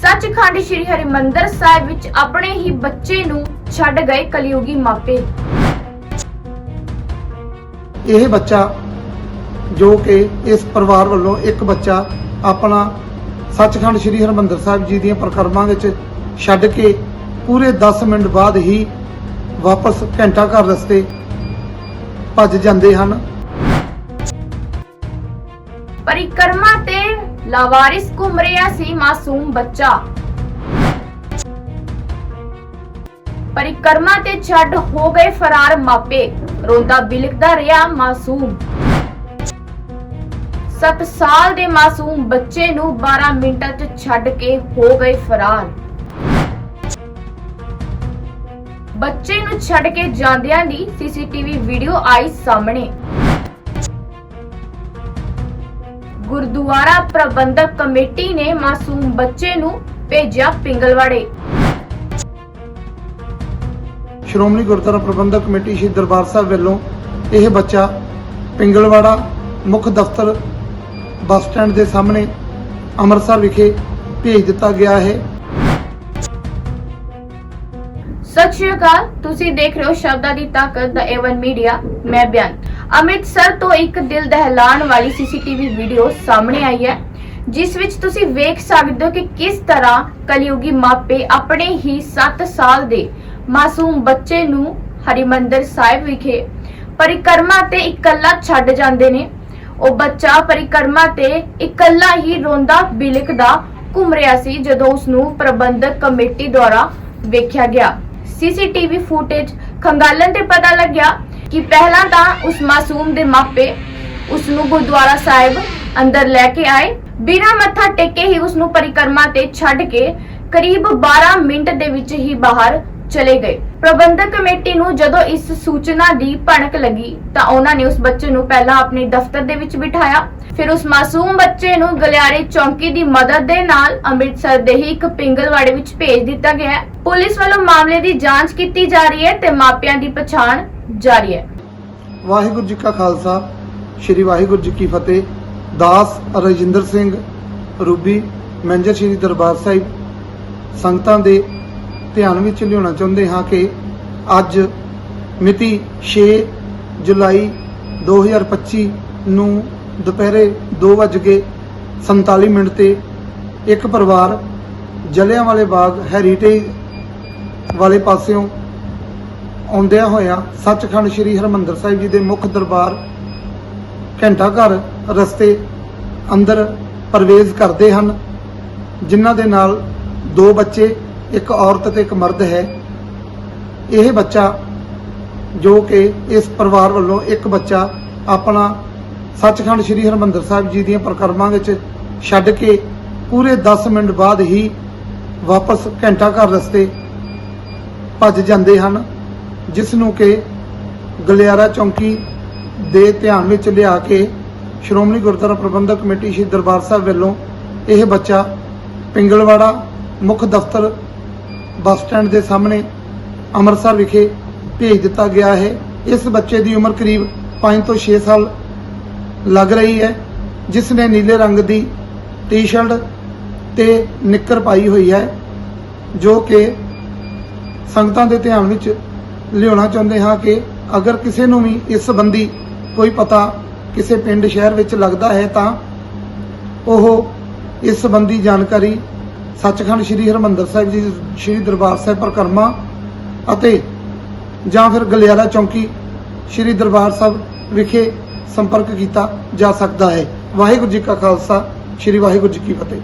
ਸੱਚਖੰਡ ਸ੍ਰੀ ਹਰਿਮੰਦਰ ਸਾਹਿਬ ਵਿੱਚ ਆਪਣੇ ਹੀ ਬੱਚੇ ਨੂੰ ਛੱਡ ਗਏ ਕਲਯੁਗੀ ਮਾਪੇ। ਇਹ ਬੱਚਾ ਜੋ ਕਿ ਇਸ ਪਰਿਵਾਰ ਵੱਲੋਂ ਇੱਕ ਬੱਚਾ ਆਪਣਾ ਸੱਚਖੰਡ ਸ੍ਰੀ ਹਰਿਮੰਦਰ ਸਾਹਿਬ ਜੀ ਦੀਆਂ ਪ੍ਰਕਰਮਾਂ ਵਿੱਚ ਛੱਡ ਕੇ ਪੂਰੇ 10 ਮਿੰਟ ਬਾਅਦ ਹੀ ਵਾਪਸ ਘੰਟਾ ਘਰ ਰਸਤੇ ਭੱਜ ਜਾਂਦੇ ਹਨ। ਪਰਿਕਰਮਾ ਤੇ ਲਾਵਾਰਿਸ ਘੁੰਮ ਰਿਹਾ ਸੀ ਮਾਸੂਮ ਬੱਚਾ। ਪਰਿਕਰਮਾ ਤੇ ਛੱਡ ਹੋ ਗਏ ਫਰਾਰ ਮਾਪੇ। ਰੋਂਦਾ ਬਿਲਕਦਾ ਰਿਹਾ ਮਾਸੂਮ। 7 ਸਾਲ ਦੇ ਮਾਸੂਮ ਬੱਚੇ ਨੂੰ 12 ਮਿੰਟਾਂ 'ਚ ਛੱਡ ਕੇ ਹੋ ਗਏ ਫਰਾਰ। ਬੱਚੇ ਨੂੰ ਛੱਡ ਕੇ ਜਾਂਦਿਆਂ ਦੀ ਸੀਸੀਟੀਵੀ ਵੀਡੀਓ ਆਈ ਸਾਹਮਣੇ। ਗੁਰਦੁਆਰਾ ਪ੍ਰਬੰਧਕ ਕਮੇਟੀ ਨੇ ਮਾਸੂਮ ਬੱਚੇ ਨੂੰ ਭੇਜਿਆ ਪਿੰਗਲਵਾੜੇ। ਸ਼੍ਰੋਮਣੀ ਗੁਰਦੁਆਰਾ ਪ੍ਰਬੰਧਕ ਕਮੇਟੀ ਸ਼੍ਰੀ ਦਰਬਾਰ ਸਾਹਿਬ ਵੱਲੋਂ ਇਹ ਬੱਚਾ ਪਿੰਗਲਵਾੜਾ ਮੁੱਖ ਦਫ਼ਤਰ ਬੱਸ ਸਟੈਂਡ ਦੇ ਸਾਹਮਣੇ ਅੰਮ੍ਰਿਤਸਰ ਵਿਖੇ ਭੇਜ ਦਿੱਤਾ ਗਿਆ ਹੈ। ਸਤਿ ਸ਼੍ਰੀ ਅਕਾਲ। ਤੁਸੀਂ ਦੇਖ ਰਹੇ ਹੋ ਸ਼ਬਦਾਂ ਦੀ ਤਾਕਤ ਦਾ ਏਵਨ ਮੀਡੀਆ ਮੈਂ ਬਿਆਨ। ਅੰਮ੍ਰਿਤਸਰ ਤੋਂ ਇੱਕ ਦਿਲ ਦਹਿਲਾਣ ਵਾਲੀ ਸੀਸੀਟੀਵੀ ਵੀਡੀਓ ਸਾਹਮਣੇ ਆਈ ਹੈ, ਜਿਸ ਵਿੱਚ ਤੁਸੀਂ ਵੇਖ ਸਕਦੇ ਹੋ ਕਿ ਕਿਸ ਤਰ੍ਹਾਂ ਕਲਯੁਗੀ ਮਾਪੇ ਆਪਣੇ ਹੀ 7 ਸਾਲ ਦੇ ਮਾਸੂਮ ਬੱਚੇ ਨੂੰ ਹਰਿਮੰਦਰ ਸਾਹਿਬ ਵਿਖੇ ਪਰਿਕਰਮਾ ਤੇ ਇਕੱਲਾ ਛੱਡ ਜਾਂਦੇ ਨੇ। ਉਹ ਬੱਚਾ ਪਰਿਕਰਮਾ ਤੇ ਇਕੱਲਾ ਹੀ ਰੋਂਦਾ ਬਿਲਕਦਾ ਘੁੰਮ ਰਿਹਾ ਸੀ ਜਦੋਂ ਉਸ ਨੂੰ ਪ੍ਰਬੰਧਕ ਕਮੇਟੀ ਦੁਆਰਾ ਵੇਖਿਆ ਗਿਆ। ਸੀਸੀਟੀਵੀ ਫੁਟੇਜ ਖੰਗਾਲਣ ਤੇ ਪਤਾ ਲੱਗਿਆ ਕਿ ਪਹਿਲਾਂ ਤਾਂ ਉਸ ਮਾਸੂਮ ਦੇ ਮਾਪੇ ਉਸ ਨੂੰ ਗੁਰਦੁਆਰਾ ਸਾਹਿਬ ਅੰਦਰ ਲੈ ਕੇ ਆਏ। ਬਿਨਾਂ ਮੱਥਾ ਟੇਕੇ ਹੀ ਉਸ ਨੂੰ ਪਰਿਕਰਮਾ ਤੇ ਛੱਡ ਕੇ ਕਰੀਬ 12 ਮਿੰਟ ਦੇ ਵਿੱਚ ਹੀ ਬਾਹਰ ਚਲੇ ਗਏ। ਪ੍ਰਬੰਧਕ ਕਮੇਟੀ ਨੂੰ ਜਦੋਂ ਇਸ ਸੂਚਨਾ ਦੀ ਭਣਕ ਲੱਗੀ, ਤਾਂ ਉਹਨਾਂ ਨੇ ਉਸ ਬੱਚੇ ਨੂੰ ਪਹਿਲਾਂ ਆਪਣੇ ਦਫ਼ਤਰ ਦੇ ਵਿੱਚ ਬਿਠਾਇਆ। ਫਿਰ ਉਸ ਮਾਸੂਮ ਬੱਚੇ ਨੂੰ ਗਲਿਆਰੇ ਚੌਂਕੀ ਦੀ ਮਦਦ ਦੇ ਨਾਲ ਅੰਮ੍ਰਿਤਸਰ ਦੇ ਹੀ ਇੱਕ ਪਿੰਗਲਵਾੜੇ ਵਿੱਚ ਭੇਜ ਦਿੱਤਾ ਗਿਆ ਹੈ। ਪੁਲਿਸ ਵੱਲੋਂ ਮਾਮਲੇ ਦੀ ਜਾਂਚ ਕੀਤੀ ਜਾ ਰਹੀ ਹੈ ਤੇ ਮਾਪਿਆਂ ਦੀ ਪਛਾਣ ਜਾਰੀ ਹੈ। ਵਾਹਿਗੁਰੂ ਜੀ ਕਾ ਖਾਲਸਾ, ਸ੍ਰੀ ਵਾਹਿਗੁਰੂ ਜੀ ਕੀ ਫਤਿਹ। ਦਾਸ ਰਜਿੰਦਰ ਸਿੰਘ ਰੂਬੀ ਮੈਨੇਜਰ ਸ੍ਰੀ ਦਰਬਾਰ ਸਾਹਿਬ, ਸੰਗਤਾਂ ਦੇ ਧਿਆਨ ਵਿੱਚ ਲਿਆਉਣਾ ਚਾਹੁੰਦੇ ਹਾਂ ਕਿ ਅੱਜ ਮਿਤੀ 6 ਜੁਲਾਈ 2025 ਨੂੰ ਦੁਪਹਿਰੇ 2:47 ਮਿੰਟ ਤੇ ਇੱਕ ਪਰਿਵਾਰ ਜਲਿਆਂਵਾਲੇ ਬਾਗ ਹੈਰੀਟੇਜ ਵਾਲੇ ਪਾਸਿਓਂ ਆਉਂਦਿਆਂ ਹੋਇਆਂ ਸੱਚਖੰਡ ਸ੍ਰੀ ਹਰਮੰਦਰ ਸਾਹਿਬ ਜੀ ਦੇ ਮੁੱਖ ਦਰਬਾਰ ਘੰਟਾ ਘਰ ਰਸਤੇ ਅੰਦਰ ਪ੍ਰਵੇਸ਼ ਕਰਦੇ ਹਨ, ਜਿਨ੍ਹਾਂ ਦੇ ਨਾਲ ਦੋ ਬੱਚੇ ਇੱਕ ਔਰਤ ਤੇ ਇੱਕ ਮਰਦ ਹੈ। ਇਹ ਬੱਚਾ ਜੋ ਕਿ ਇਸ ਪਰਿਵਾਰ ਵੱਲੋਂ ਇੱਕ ਬੱਚਾ ਆਪਣਾ ਸੱਚਖੰਡ ਸ੍ਰੀ ਹਰਮੰਦਰ ਸਾਹਿਬ ਜੀ ਦੀਆਂ ਪ੍ਰਕਰਮਾਂ ਵਿੱਚ ਛੱਡ ਕੇ ਪੂਰੇ 10 ਮਿੰਟ ਬਾਅਦ ਹੀ ਵਾਪਸ ਘੰਟਾ ਘਰ ਰਸਤੇ ਭੱਜ ਜਾਂਦੇ ਹਨ, ਜਿਸ ਨੂੰ ਕਿ ਗਲਿਆਰਾ ਚੌਂਕੀ ਦੇ ਧਿਆਨ ਵਿੱਚ ਲਿਆ ਕੇ ਸ਼੍ਰੋਮਣੀ ਗੁਰਦੁਆਰਾ ਪ੍ਰਬੰਧਕ ਕਮੇਟੀ ਸ਼੍ਰੀ ਦਰਬਾਰ ਸਾਹਿਬ ਵੱਲੋਂ ਇਹ ਬੱਚਾ ਪਿੰਗਲਵਾੜਾ ਮੁੱਖ ਦਫ਼ਤਰ ਬੱਸ ਸਟੈਂਡ ਦੇ ਸਾਹਮਣੇ ਅੰਮ੍ਰਿਤਸਰ ਵਿਖੇ ਭੇਜ ਦਿੱਤਾ ਗਿਆ ਹੈ। ਇਸ ਬੱਚੇ ਦੀ ਉਮਰ ਕਰੀਬ 5 ਤੋਂ 6 ਸਾਲ ਲੱਗ ਰਹੀ ਹੈ, ਜਿਸ ਨੇ ਨੀਲੇ ਰੰਗ ਦੀ ਟੀ-ਸ਼ਰਟ ਤੇ ਨਿੱਕਰ ਪਾਈ ਹੋਈ ਹੈ, ਜੋ ਕਿ ਸੰਗਤਾਂ ਦੇ ਧਿਆਨ ਵਿੱਚ ਲਿਆਉਣਾ ਚਾਹੁੰਦੇ ਹਾਂ ਕਿ ਅਗਰ ਕਿਸੇ ਨੂੰ ਵੀ ਇਸ ਸੰਬੰਧੀ ਕੋਈ ਪਤਾ ਕਿਸੇ ਪਿੰਡ, ਸ਼ਹਿਰ ਵਿੱਚ ਲੱਗਦਾ ਹੈ ਤਾਂ ਉਹ ਇਸ ਸੰਬੰਧੀ ਜਾਣਕਾਰੀ ਸੱਚਖੰਡ ਸ੍ਰੀ ਹਰਮੰਦਰ ਸਾਹਿਬ ਜੀ, ਸ੍ਰੀ ਦਰਬਾਰ ਸਾਹਿਬ ਪਰਿਕਰਮਾ ਅਤੇ ਜਾਂ ਫਿਰ ਗਲਿਆਰਾ ਚੌਂਕੀ ਸ੍ਰੀ ਦਰਬਾਰ ਸਾਹਿਬ ਵਿਖੇ ਸੰਪਰਕ ਕੀਤਾ ਜਾ ਸਕਦਾ ਹੈ। ਵਾਹਿਗੁਰੂ ਜੀ ਕਾ ਖਾਲਸਾ, ਸ੍ਰੀ ਵਾਹਿਗੁਰੂ ਜੀ ਕੀ ਫਤਿਹ।